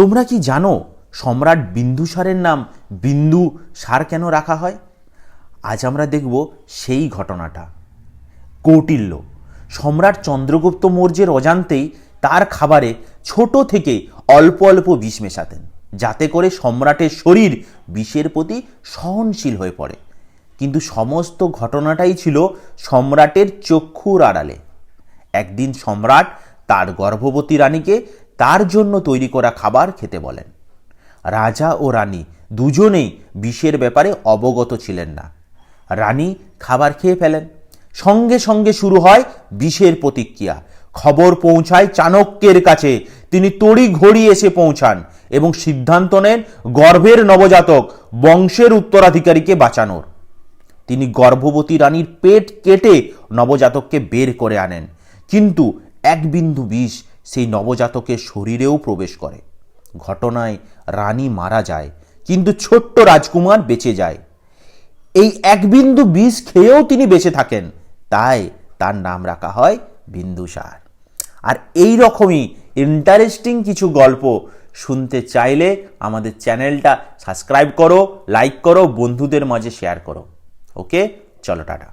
তোমরা কি জানো সম্রাট বিন্দুসারের নাম বিন্দু সার কেন রাখা হয়? আজ আমরা দেখব সেই ঘটনাটা। কৌটিল্য, সম্রাট চন্দ্রগুপ্ত মৌর্যের অজান্তেই তার খাবারে ছোট থেকে অল্প অল্প বিষ মেশাতেন, যাতে করে সম্রাটের শরীর বিষের প্রতি সহনশীল হয়ে পড়ে। কিন্তু সমস্ত ঘটনাটাই ছিল সম্রাটের চক্ষুর আড়ালে। একদিন সম্রাট তার গর্ভবতী রানীকে তার জন্য তৈরি করা খাবার খেতে বলেন। রাজা ও রানী দুজনেই বিষের ব্যাপারে অবগত ছিলেন না। রানী খাবার খেয়ে ফেলেন। সঙ্গে সঙ্গে শুরু হয় বিষের প্রতিক্রিয়া। খবর পৌঁছায় চাণক্যের কাছে। তিনি তড়ি ঘড়ি এসে পৌঁছান এবং সিদ্ধান্ত নেন গর্ভের নবজাতক বংশের উত্তরাধিকারীকে বাঁচানোর। তিনি গর্ভবতী রানীর পেট কেটে নবজাতককে বের করে আনেন। কিন্তু এক বিন্দু বিষ সেই নবজাতকের শরীরেও প্রবেশ করে। ঘটনায় রানী মারা যায়, কিন্তু ছোট্ট রাজকুমার বেঁচে যায়। এই এক বিন্দু বিষ খেয়েও তিনি বেঁচে থাকেন, তাই তার নাম রাখা হয় বিন্দুসার। আর এই রকমই ইন্টারেস্টিং কিছু গল্প শুনতে চাইলে আমাদের চ্যানেলটা সাবস্ক্রাইব করো লাইক করো, বন্ধুদের মাঝে শেয়ার করো। ওকে চলো, টাটা।